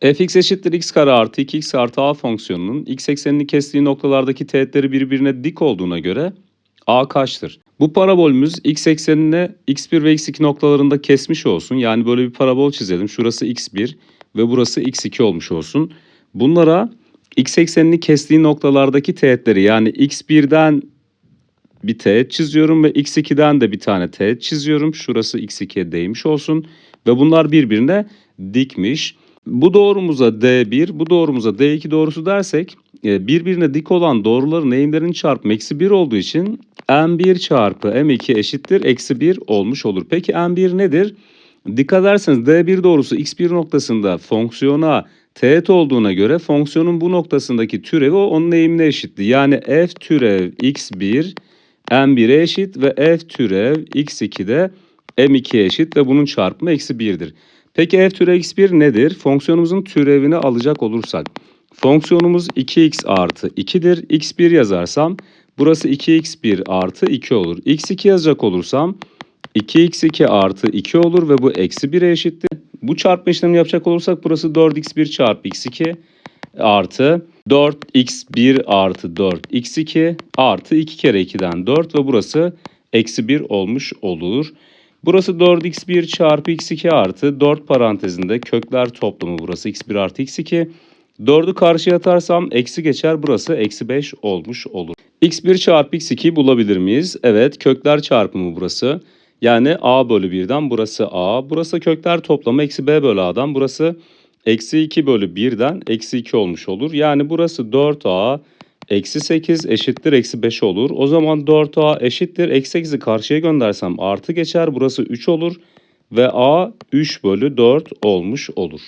fx eşittir x kare artı 2x artı a fonksiyonunun x eksenini kestiği noktalardaki teğetleri birbirine dik olduğuna göre a kaçtır? Bu parabolümüz x eksenine x1 ve x2 noktalarında kesmiş olsun. Yani böyle bir parabol çizelim. Şurası x1 ve burası x2 olmuş olsun. Bunlara x eksenini kestiği noktalardaki teğetleri yani x1'den bir teğet çiziyorum ve x2'den de bir tane teğet çiziyorum. Şurası x2'ye değmiş olsun ve bunlar birbirine dikmiş. Bu doğrumuza D1, bu doğrumuza D2 doğrusu dersek e, birbirine dik olan doğruların eğimlerinin çarpımı eksi 1 olduğu için M1 çarpı M2 eşittir eksi 1 olmuş olur. Peki M1 nedir? Dikkat ederseniz D1 doğrusu x1 noktasında fonksiyona teğet olduğuna göre fonksiyonun bu noktasındaki türevi onun eğimine eşitti. Yani f türev x1 m1'e eşit ve f türev x2 de m2'ye eşit ve bunun çarpımı eksi 1'dir. Peki f türev x1 nedir? Fonksiyonumuzun türevini alacak olursak fonksiyonumuz 2x artı 2'dir. x1 yazarsam burası 2x1 artı 2 olur. x2 yazacak olursam 2x2 artı 2 olur ve bu eksi 1'e eşittir. Bu çarpma işlemi yapacak olursak burası 4x1 çarpı x2 artı 4x1 artı 4x2 artı 2 kere 2'den 4 ve burası eksi 1 olmuş olur. Burası 4x1 çarpı x2 artı 4 parantezinde kökler toplamı burası x1 artı x2. 4'ü karşıya atarsam eksi geçer burası eksi 5 olmuş olur. x1 çarpı x2 bulabilir miyiz? Evet kökler çarpımı burası. Yani a bölü 1'den burası a. Burası kökler toplamı eksi b bölü a'dan burası eksi 2 bölü 1'den eksi 2 olmuş olur. Yani burası 4a eksi 8 eşittir eksi 5 olur. O zaman 4a eşittir eksi 8'i karşıya göndersem artı geçer. Burası 3 olur ve a 3 bölü 4 olmuş olur.